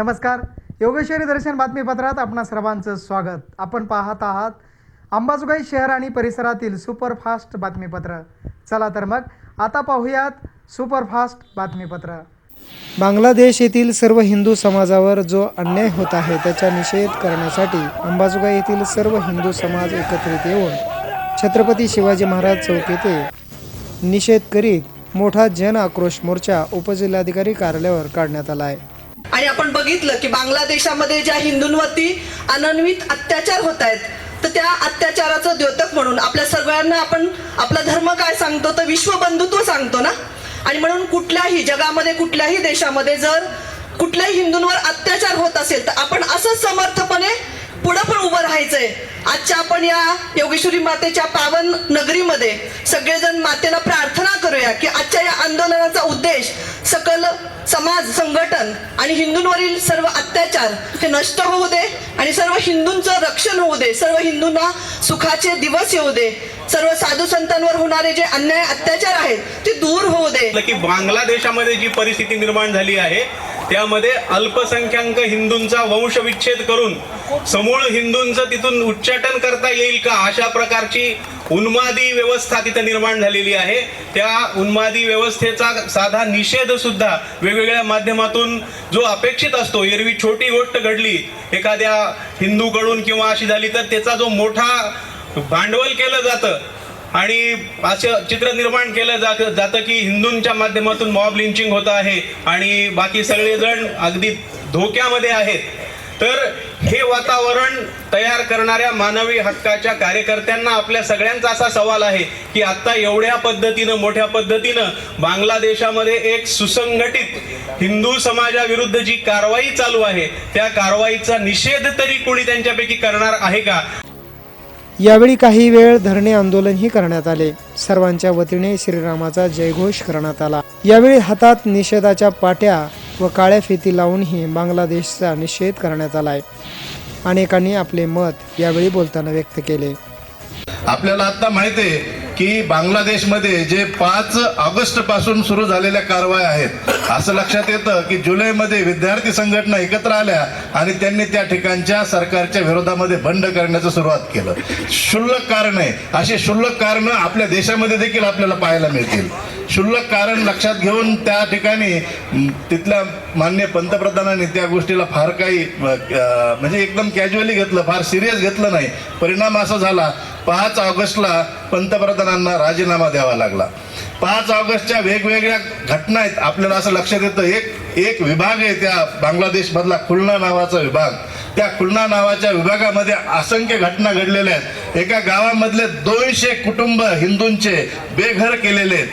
नमस्कार. योगेश्वरी दर्शन बातमीपत्रात आपणा सर्वांचं स्वागत. आपण पाहत आहात अंबाजोगाई शहर आणि परिसरातील सुपरफास्ट बातमीपत्र. चला तर मग आता पाहूयात सुपरफास्ट बातमीपत्र. बांगलादेश येथील सर्व हिंदू समाजावर जो अन्याय होत आहे त्याचा निषेध करण्यासाठी अंबाजोगाई येथील सर्व हिंदू समाज एकत्रित येऊन छत्रपती शिवाजी महाराज चौक येथे निषेध करीत मोठा जन आक्रोश मोर्चा उपजिल्हाधिकारी कार्यालयावर काढण्यात आला आहे. आणि आपण बघितलं की बांगलादेशामध्ये ज्या हिंदूंवरती अनन्वित अत्याचार होत आहेत तर त्या अत्याचाराचं द्योतक म्हणून आपल्या सगळ्यांना आपण आपला धर्म काय सांगतो तर विश्व बंधुत्व सांगतो ना? आणि म्हणून कुठल्याही जगामध्ये कुठल्याही देशामध्ये जर कुठल्याही हिंदूंवर अत्याचार होत असेल तर आपण असंच समर्थपणे पुढं पण उभं राहायचंय. आजच्या आपण या योगेश्वरी मातेच्या पावन नगरीमध्ये सगळेजण मातेला प्रार्थना करूया की आजच्या या आंदोलनाचा उद्देश सकल समाज संघटन आणि हिंदूंवरील सर्व अत्याचार हे नष्ट होऊ दे आणि सर्व हिंदूंचं रक्षण होऊ दे. सर्व हिंदूंना सुखाचे दिवस येऊ दे. सर्व साधू संतांवर होणारे जे अन्याय अत्याचार आहेत ते दूर होऊ दे. की बांगलादेशामध्ये जी परिस्थिती निर्माण झाली आहे त्यामध्ये अल्पसंख्याक हिंदूंचा वंशविच्छेद करून समूळ हिंदूंचं तिथून उच्चाटन करता येईल का अशा प्रकारची उन्मादी व्यवस्था तिथं निर्माण झालेली आहे. त्या उन्मादी व्यवस्थेचा साधा निषेध सुद्धा वेगवेगळ्या माध्यमातून जो अपेक्षित असतो एरवी छोटी गोष्ट घडली एखाद्या हिंदूकडून किंवा अशी झाली तर त्याचा जो मोठा भांडवल केलं जातं आणि असं चित्र निर्माण केलं जात जातं की हिंदूंच्या माध्यमातून मॉब लिंचिंग होत आहे आणि बाकी सगळेजण अगदी धोक्यामध्ये आहेत. तर हे वातावरण तयार करणाऱ्या मानवी हक्काच्या कार्यकर्त्यांना आपल्या सगळ्यांचा असा सवाल आहे की आता एवढ्या पद्धतीनं मोठ्या पद्धतीनं बांगलादेशामध्ये एक सुसंघटित हिंदू समाजाविरुद्ध जी कारवाई चालू आहे त्या कारवाईचा निषेध तरी कोणी त्यांच्यापैकी करणार आहे का? यावेळी काही वेळ धरणे आंदोलनही करण्यात आले. सर्वांच्या वतीने श्रीरामाचा जयघोष करण्यात आला. यावेळी हातात निषेधाच्या पाट्या व काळ्या फिती लावूनही बांगलादेशचा निषेध करण्यात आलाय. अनेकांनी आपले मत यावेळी बोलताना व्यक्त केले. आपल्याला आता माहिती आहे की बांगलादेशमध्ये जे पाच ऑगस्टपासून सुरू झालेल्या कारवाया आहेत असं लक्षात येतं की जुलैमध्ये विद्यार्थी संघटना एकत्र आल्या आणि त्यांनी त्या ठिकाणच्या सरकारच्या विरोधामध्ये बंड करण्याचं सुरुवात केलं. क्षुल्लक कारण आहे. अशी क्षुल्लक कारणं आपल्या देशामध्ये देखील आपल्याला पाहायला मिळतील. क्षुल्लक कारण लक्षात घेऊन त्या ठिकाणी तिथल्या मान्य पंतप्रधानांनी त्या गोष्टीला फार काही म्हणजे एकदम कॅज्युअली घेतलं फार सिरियस घेतलं नाही. परिणाम असा झाला पाच ऑगस्टला पंतप्रधानांना राजीनामा द्यावा लागला. पाच ऑगस्टच्या वेगवेगळ्या घटना आहेत. आपल्याला असं लक्षात येतं एक एक विभाग आहे त्या बांगलादेशमधला खुलना नावाचा विभाग. त्या खुलना नावाच्या विभागामध्ये असंख्य घटना घडलेल्या आहेत. एका गावामधले दोनशे कुटुंब हिंदूंचे बेघर केलेले आहेत.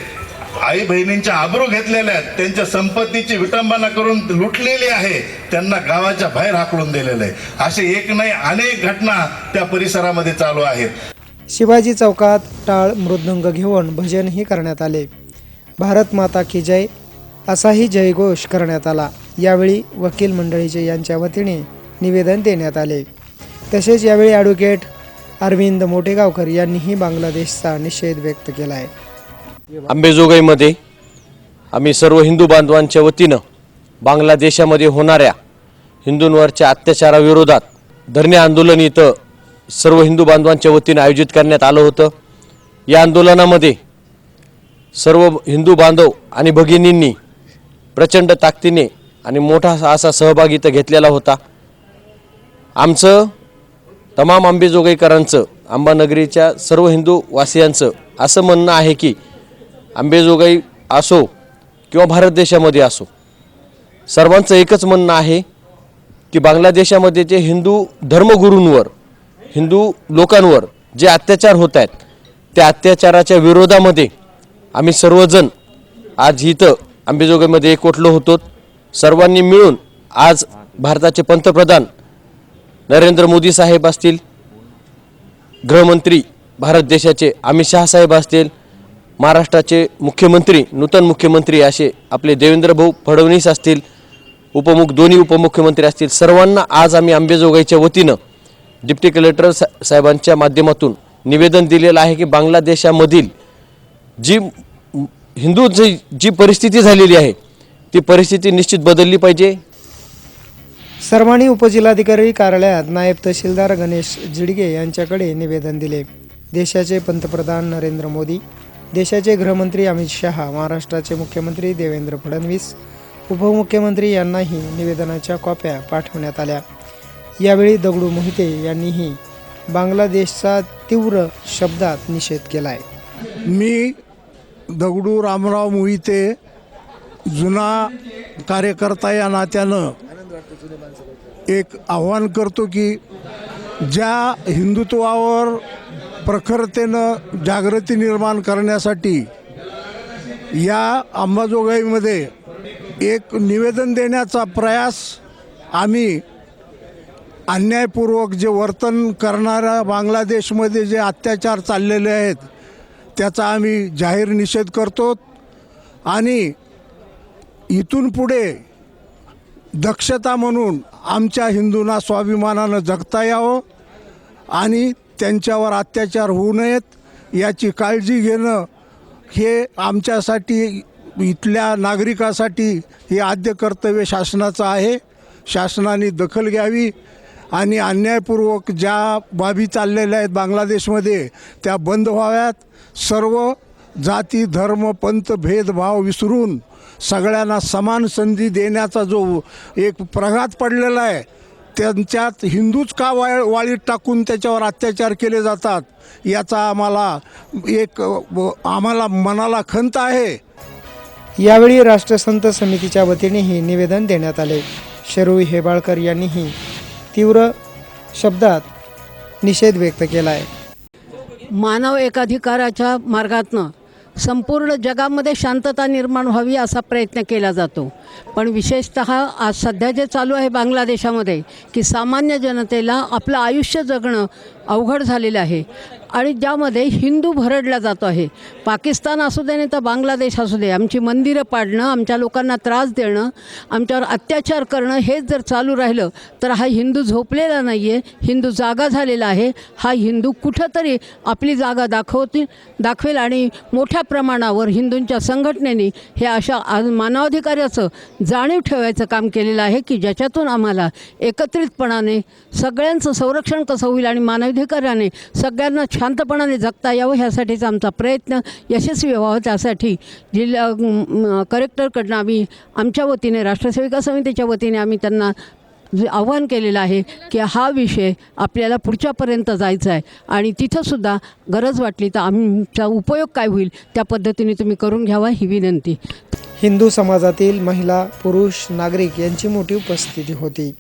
आई बहिणींच्या आबरू घेतलेल्या आहेत. त्यांच्या संपत्तीची विटंबना करून लुटलेली आहे. त्यांना गावाच्या बाहेर हाकलून दिलेलं आहे. असे एक नाही अनेक घटना त्या परिसरामध्ये चालू आहेत. शिवाजी चौकात टाळ मृदुंग घेऊन भजनही करण्यात आले. भारत माता की जय असाही जयघोष करण्यात आला. यावेळी वकील मंडळीचे यांच्या वतीने निवेदन देण्यात आले. तसेच यावेळी ॲडव्होकेट अरविंद मोटेगावकर यांनीही बांगलादेशचा निषेध व्यक्त केला आहे आंबेजोगाईमध्ये आम्ही सर्व हिंदू बांधवांच्या वतीनं बांगलादेशामध्ये होणाऱ्या हिंदूंवरच्या अत्याचाराविरोधात धरणे आंदोलन इथं सर्व हिंदू बांधवांच्या वतीनं आयोजित करण्यात आलं होतं. या आंदोलनामध्ये सर्व हिंदू बांधव आणि भगिनींनी प्रचंड ताकदीने आणि मोठा असा सहभाग इथं घेतलेला होता. आमचं तमाम आंबेजोगाईकरांचं अंबानगरीच्या सर्व हिंदू वासियांचं असं म्हणणं आहे की आंबेजोगाई असो किंवा भारत देशामध्ये असो सर्वांचं एकच म्हणणं आहे की बांगलादेशामध्ये जे हिंदू धर्मगुरूंवर हिंदू लोकांवर जे अत्याचार होत आहेत त्या अत्याचाराच्या विरोधामध्ये आम्ही सर्वजण आज इथं आंबेजोगाईमध्ये एकवटलो होतो. सर्वांनी मिळून आज भारताचे पंतप्रधान नरेंद्र मोदी साहेब असतील गृहमंत्री भारत देशाचे अमित शहा साहेब असतील महाराष्ट्राचे मुख्यमंत्री नूतन मुख्यमंत्री असे आपले देवेंद्र भाऊ फडणवीस असतील उपमुख दोन्ही उपमुख्यमंत्री असतील सर्वांना आज आम्ही आंबेजोगाईच्या वतीनं डिप्टी कलेक्टर सा साहेबांच्या माध्यमातून निवेदन दिलेलं आहे की बांगलादेशामधील जी हिंदू जी जी परिस्थिती झालेली आहे ती परिस्थिती निश्चित बदलली पाहिजे? सर्वांनी उपजिल्हाधिकारी कार्यालयात नायब तहसीलदार गणेश जिडगे यांच्याकडे निवेदन दिले. देशाचे पंतप्रधान नरेंद्र मोदी देशाचे गृहमंत्री अमित शहा महाराष्ट्राचे मुख्यमंत्री देवेंद्र फडणवीस उपमुख्यमंत्री यांनाही निवेदनाच्या कॉप्या पाठवण्यात आल्या. यावेळी दगडू मोहिते यांनीही बांगलादेशचा तीव्र शब्दात निषेध केला आहे मी दगडू रामराव मोहिते जुना कार्यकर्ता या नात्यानं एक आव्हान करतो की ज्या हिंदुत्वावर प्रखरतेनं जागृती निर्माण करण्यासाठी या अंबाजोगाईमध्ये एक निवेदन देण्याचा प्रयास आम्ही अन्यायपूर्वक जे वर्तन करणाऱ्या बांगलादेशमध्ये जे अत्याचार चाललेले आहेत त्याचा आम्ही जाहीर निषेध करतो. आणि इथून पुढे दक्षता म्हणून आमच्या हिंदूंना स्वाभिमानानं जगता यावं आणि त्यांच्यावर अत्याचार होऊ नयेत याची काळजी घेणं हे आमच्यासाठी इथल्या नागरिकासाठी हे आद्य कर्तव्य शासनाचं आहे. शासनाने दखल घ्यावी. आणि अन्यायपूर्वक ज्या बाबी चाललेल्या आहेत बांगलादेशमध्ये त्या बंद व्हाव्यात. सर्व जाती धर्म पंथ भेदभाव विसरून सगळ्यांना समान संधी देण्याचा जो एक प्रघात पडलेला आहे त्यांच्यात हिंदूच का वाळ वाळीत टाकून त्याच्यावर अत्याचार केले जातात याचा आम्हाला एक आम्हाला मनाला खंत आहे. यावेळी राष्ट्रसंत समितीच्या वतीनेही निवेदन देण्यात आले. शरू हेबाळकर यांनीही तीव्र शब्दात निषेध व्यक्त केला आहे मानव एकाधिकाराच्या मार्गातनं संपूर्ण जगामध्ये शांतता निर्माण व्हावी असा प्रयत्न केला जातो. पण विशेषत आज सध्या जे चालू आहे बांगलादेशामध्ये की सामान्य जनतेला आपलं आयुष्य जगणं अवघड झालेलं आहे. आणि ज्यामध्ये हिंदू भरडला जातो आहे. पाकिस्तान असू दे नाही तर बांगलादेश असू दे आमची मंदिरं पाडणं आमच्या लोकांना त्रास देणं आमच्यावर अत्याचार करणं हेच जर चालू राहिलं तर हा हिंदू झोपलेला नाही आहे हिंदू जागा झालेला आहे हा हिंदू कुठंतरी आपली जागा दाखवतील दाखवेल आणि मोठ्या प्रमाणावर हिंदूंच्या संघटनेने हे अशा आज मानवाधिकाराचं जाणीव ठेवायचं काम केलेलं आहे की ज्याच्यातून आम्हाला एकत्रितपणाने सगळ्यांचं संरक्षण कसं होईल आणि मानवाधिकाराने सगळ्यांना शांतपणाने जगता यावं ह्यासाठीचा आमचा प्रयत्न यशस्वी व्हावा. त्यासाठी जिल्हा कलेक्टरकडनं आम्ही आमच्या वतीने राष्ट्रसेविका समितीच्या वतीने आम्ही त्यांना जे आव्हान केलेलं आहे की हा विषय आपल्याला पुढच्यापर्यंत जायचा आहे आणि तिथंसुद्धा गरज वाटली तर आमचा उपयोग काय होईल त्या पद्धतीने तुम्ही करून घ्यावा ही विनंती. हिंदू समाजातील महिला पुरुष नागरिक यांची मोठी उपस्थिती होती.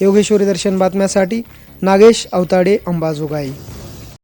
योगेश्वरी दर्शन बातम्यासाठी नागेश अवताडे अंबाजोगाई.